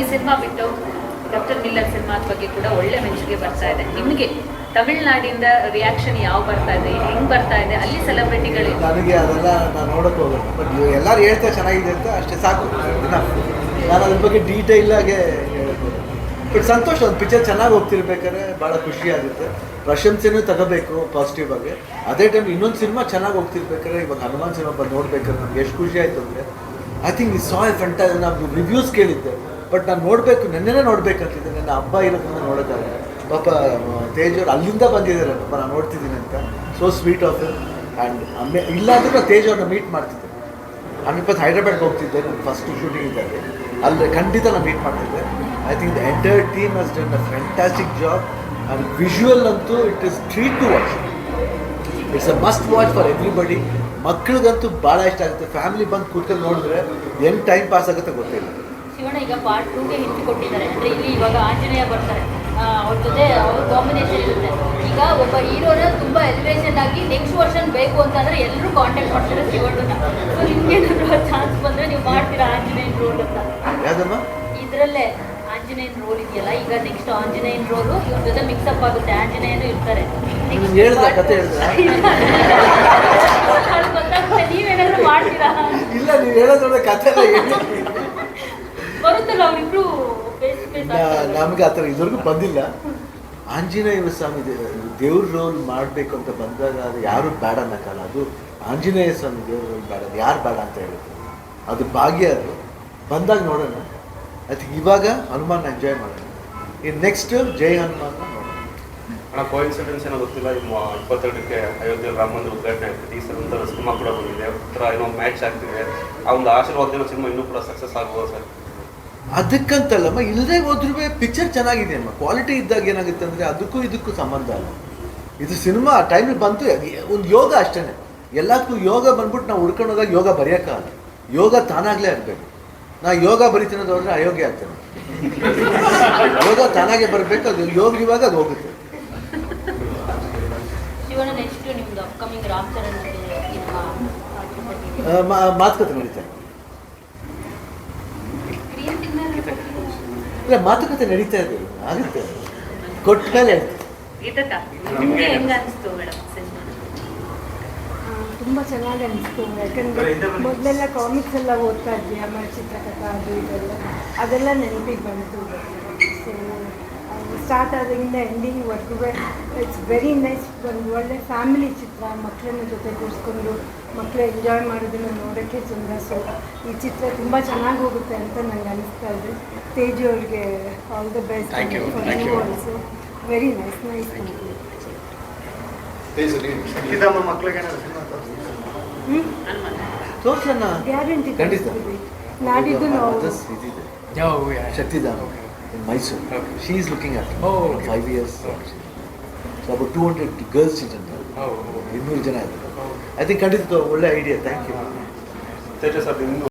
ಈ ಸಿನಿಮಾ ಬಿಟ್ಟು doctor Miller cinema ಬಗ್ಗೆ ಕೂಡ ಒಳ್ಳೆ ಮೆಚ್ಚುಗೆ ಬರ್ತಾ ಇದೆ. ನಿಮಗೆ ತಮಿಳ್ನಾಡಿಂದ ರಿಯಾಕ್ಷನ್ ಯಾವ ಬರ್ತಾ ಇದೆ? ಹೆಂಗ್ ಬರ್ತಾ ಇದೆ? ಅಲ್ಲಿ ಸೆಲೆಬ್ರಿಟಿಗಳು ನನಗೆ ಅದೆಲ್ಲ ನಾನು ನೋಡೋಕೆ ಹೋಗಲ್ಲ. ಬಟ್ ಎಲ್ಲರೂ ಹೇಳ್ತಾ ಚೆನ್ನಾಗಿದೆ ಅಂತ ಅಷ್ಟೇ ಸಾಕು. ನಾನು ಅದ್ರ ಬಗ್ಗೆ ಡೀಟೇಲ್ ಆಗಿ ಬಟ್ ಸಂತೋಷ, ಒಂದು ಪಿಕ್ಚರ್ ಚೆನ್ನಾಗಿ ಹೋಗ್ತಿರ್ಬೇಕಾದ್ರೆ ಭಾಳ ಖುಷಿ ಆಗುತ್ತೆ. ಪ್ರಶಂಸೆನೂ ತಗೋಬೇಕು ಪಾಸಿಟಿವ್ ಆಗಿ. ಅದೇ ಟೈಮ್ ಇನ್ನೊಂದು ಸಿನಿಮಾ ಚೆನ್ನಾಗಿ ಹೋಗ್ತಿರ್ಬೇಕಾದ್ರೆ ಇವಾಗ ಹನುಮಾನ್ ಸಿನಿಮಾ ಬಂದು ನೋಡ್ಬೇಕಾದ್ರೆ ನಮ್ಗೆ ಎಷ್ಟು ಖುಷಿ ಆಯಿತು ಅಂದರೆ ಐ ಥಿಂಕ್ ಈ ಸಾ ಫಂಟ ನಾನು ರಿವ್ಯೂಸ್ ಕೇಳಿದ್ದೆ. ಬಟ್ ನಾನು ನೋಡಬೇಕು, ನೆನ್ನೆನೇ ನೋಡ್ಬೇಕಂತಿದ್ದೆ ನನ್ನ ಹಬ್ಬ ಇರೋದನ್ನ ನೋಡೋಕ್ಕಾಗಲ್ಲ. ಪಾಪ ತೇಜ್ ಅವ್ರು ಅಲ್ಲಿಂದ ಬಂದಿದ್ದಾರೆ ಪಾಪ, ನಾನು ನೋಡ್ತಿದ್ದೀನಿ ಅಂತ. ಸೋ ಸ್ವೀಟ್ ಆಫ್ ಆ್ಯಂಡ್ ಅಮ್ಮೆ, ಇಲ್ಲ ಅಂದ್ರೆ ನಾನು ತೇಜ್ ಅವ್ರನ್ನ ಮೀಟ್ ಮಾಡ್ತಿದ್ದೆ. ನಾನು ಇಪ್ಪತ್ತು ಹೈದ್ರಾಬಾದ್ಗೆ ಹೋಗ್ತಿದ್ದೆ. ನಾನು ಫಸ್ಟ್ ಶೂಟಿಂಗ್ ಇದ್ದಾಗ. ಅಲ್ಲಿ ಖಂಡಿತ ನಾನು ಮೀಟ್ ಮಾಡ್ತಿದ್ದೆ. I think the entire team has done a fantastic job and visual ಅಂತೂ it is treat to watch it's a must watch for everybody ಮಕ್ಕಳಿಗಂತೂ ಭಾಳ ಇಷ್ಟ ಆಗುತ್ತೆ. ಫ್ಯಾಮಿಲಿ ಬಂದು ಕೂತ್ಕೊಂಡು ನೋಡಿದ್ರೆ ಹೆಂಗೆ ಟೈಮ್ ಪಾಸ್ ಆಗುತ್ತೆ ಗೊತ್ತಿಲ್ಲ. ಶಿವಣ್ಣ ಈಗ ಪಾರ್ಟ್ ಟೂಗೆ ಹಿಂದೆ ಕೊಟ್ಟಿದ್ದಾರೆ ಅಂದ್ರೆ ಇಲ್ಲಿ ಇವಾಗ ಆಂಜನೇಯ ಬರ್ತಾರೆ. ಅವ್ರ ಜೊತೆ ಅವ್ರ ಕಾಂಬಿನೇಷನ್ ಇರುತ್ತೆ. ಈಗ ಒಬ್ಬ ಹೀರೋನ ತುಂಬಾ ಎಲಿವೇಷನ್ ಆಗಿ ನೆಕ್ಸ್ಟ್ ವರ್ಷನ್ ಬೇಕು ಅಂತಂದ್ರೆ ಎಲ್ಲರೂ ಕಾಂಟ್ಯಾಕ್ಟ್ ಮಾಡ್ತಾರೆ ಶಿವಣ್ಣ ಸೊ ನಿಮ್ಗೆ ಚಾನ್ಸ್ ಬಂದ್ರೆ ನೀವು ಮಾಡ್ತೀರಾ ಆಂಜನೇಯನ್ ರೋಲ್ ಅಂತ? ಇದರಲ್ಲೇ ಆಂಜನೇಯನ್ ರೋಲ್ ಇದೆಯಲ್ಲ ಈಗ ನೆಕ್ಸ್ಟ್ ಆಂಜನೇಯನ್ ರೋಲು ಇವ್ರ ಜೊತೆ ಮಿಕ್ಸಪ್ ಆಗುತ್ತೆ. ಆಂಜನೇಯನು ಇರ್ತಾರೆ. ನೀವೇನಾದ್ರು ಮಾಡ್ತೀರಾ? ಇಲ್ಲ ನೀವು ಹೇಳೋದ್ರೆ ಕತೆ ನಮ್ಗೆ ಆ ಥರ ಇದುವರೆಗೂ ಬಂದಿಲ್ಲ. ಆಂಜನೇಯ ಸ್ವಾಮಿ ದೇವ್ರ ರೋಲ್ ಮಾಡಬೇಕು ಅಂತ ಬಂದಾಗ ಅದು ಯಾರು ಬೇಡ ಅನ್ನಕ್ಕಲ್ಲ. ಅದು ಆಂಜನೇಯ ಸ್ವಾಮಿ ದೇವ್ರ ರೋಲ್ ಬೇಡ, ಅದು ಯಾರು ಬೇಡ ಅಂತ ಹೇಳಿದ್ರು ಅದು ಭಾಗ್ಯ ಅದು. ಬಂದಾಗ ನೋಡೋಣ. ಐ ಇವಾಗ ಹನುಮಾನ್ ಎಂಜಾಯ್ ಮಾಡೋಣ. ಇನ್ನು ನೆಕ್ಸ್ಟ್ ಜೈ ಹನುಮಾನ್ ನೋಡೋಣ. ಅಣ್ಣ ಕೋಇನ್ಸಿಡೆನ್ಸ್ ಏನೋ ಗೊತ್ತಿಲ್ಲ ಇಪ್ಪತ್ತೆರಡಕ್ಕೆ ಅಯೋಧ್ಯೆಯಲ್ಲಿ ರಾಮ ಮಂದಿರ ಉದ್ಘಾಟನೆ ಆಗ್ತಿದೆ ಈ ಸಲ ಸಿನಿಮಾ ಕೂಡ ಬಂದಿದೆ. ಒಂಥರ ಏನೋ ಮ್ಯಾಚ್ ಆಗ್ತಿದೆ. ಆ ಒಂದು ಆಶೀರ್ವಾದ ಸಿನಿಮಾ ಇನ್ನೂ ಕೂಡ ಸಕ್ಸಸ್ ಆಗ್ಬೋದು ಸರ್ ಅದಕ್ಕಂತಲ್ಲಮ್ಮ ಇಲ್ಲದೆ ಹೋದ್ರೂ ಪಿಕ್ಚರ್ ಚೆನ್ನಾಗಿದೆ ಅಮ್ಮ. ಕ್ವಾಲಿಟಿ ಇದ್ದಾಗ ಏನಾಗುತ್ತೆ ಅಂದರೆ ಅದಕ್ಕೂ ಇದಕ್ಕೂ ಸಂಬಂಧ ಅಲ್ಲ. ಇದು ಸಿನಿಮಾ ಟೈಮಿಗೆ ಬಂತು ಒಂದು ಯೋಗ ಅಷ್ಟೇ ಎಲ್ಲದಕ್ಕೂ ಯೋಗ ಬಂದ್ಬಿಟ್ಟು ನಾವು ಹುಡ್ಕೊಂಡು ಹೋದಾಗ ಯೋಗ ಬರೆಯೋಕ್ಕಾಗಲ್ಲ ಯೋಗ ತಾನಾಗಲೇ ಆಗಬೇಕು. ನಾ ಯೋಗ ಬರಿತೀನೋದು ಹೋದ್ರೆ ಅಯೋಗ್ಯ ಆಗ್ತೇನೆ. ಯೋಗ ತಾನಾಗೆ ಬರಬೇಕು ಅದು ಯೋಗ ಇವಾಗ ಅದು ಹೋಗುತ್ತೆ. ಮಾತುಕತೆ ನೆಕ್ಸ್ಟ್ ನಿಮ್ದು ಅಪ್ಕಮಿಂಗ್ ರಾಮಚರಣ್ ಸಿನಿಮಾ ಆ, ಮಾ- ಮಾತುಕತೆ ನಡೀತಾ ಇದೆ. ಗ್ರೀನ್ ಸಿಗ್ನಲ್ ಇಲ್ಲ ಮಾತುಕತೆ ನಡೀತಾ ಇದೆ ಆಗುತ್ತೆ. ಕೊಟ್ಟ ಮೇಲೆ ನಿಮ್ಗೆ ಹೆಂಗ ಅನಿಸ್ತು ಮೇಡಮ್ ಸಿನಿಮಾ? ತುಂಬ ಚೆನ್ನಾಗಿ ಅನಿಸ್ತು. ಯಾಕಂದ್ರೆ ಮೊದಲೆಲ್ಲ ಕಾಮಿಕ್ಸ್ ಎಲ್ಲ ಓದ್ತಾ ಇದ್ವಿ ಆಮೇಲೆ ಚಿತ್ರಕಥಾ ಅದು ಇದೆಲ್ಲ ಅದೆಲ್ಲ ನೆನಪಿಗೆ ಬಂತು. ಸೊ ಸ್ಟಾರ್ಟ್ ಆದಾಗಿಂದ ಎಂಡಿಂಗ್ವರೆಗೂ ಇಟ್ಸ್ ವೆರಿ ನೈಸ್ ಒಂದು ಒಳ್ಳೆ ಫ್ಯಾಮಿಲಿ ಚಿತ್ರ ಮಕ್ಕಳನ್ನ ಜೊತೆ ಕೂರಿಸ್ಕೊಂಡು ಮಕ್ಕಳು ಎಂಜಾಯ್ ಮಾಡೋದನ್ನು ನೋಡೋಕ್ಕೆ ಚಂದ ಸೊ ಈ ಚಿತ್ರ ತುಂಬ ಚೆನ್ನಾಗಿ ಹೋಗುತ್ತೆ ಅಂತ ನನಗೆ ಅನಿಸ್ತಾ ಇದೆ. ತೇಜು ಅವ್ರಿಗೆ all the best also very nice nice Shaktidhama ಮಕ್ಕಳಿಗೆ ಏನಾದ್ರು ಸಿನಿಮಾ ತೋರಿಸ್ತೀರಾ? ಹ್ಞೂ ಹನುಮಾನ್ ತೋರ್ಸೋಣ ಗ್ಯಾರಂಟಿ ಖಂಡಿತ. ನಾಡಿದ್ದು ನಾವು This Oh, in Mysore. Okay. She is looking at Oh, okay. five years. Okay. So about 200 girls children. Oh, ಇನ್ನೂರು ಜನ ಇದ್ದಾರೆ okay. ಐ ಥಿಂಕ್ ಖಂಡಿತ ಒಳ್ಳೆ idea thank you Tejas sir ಇನ್ನು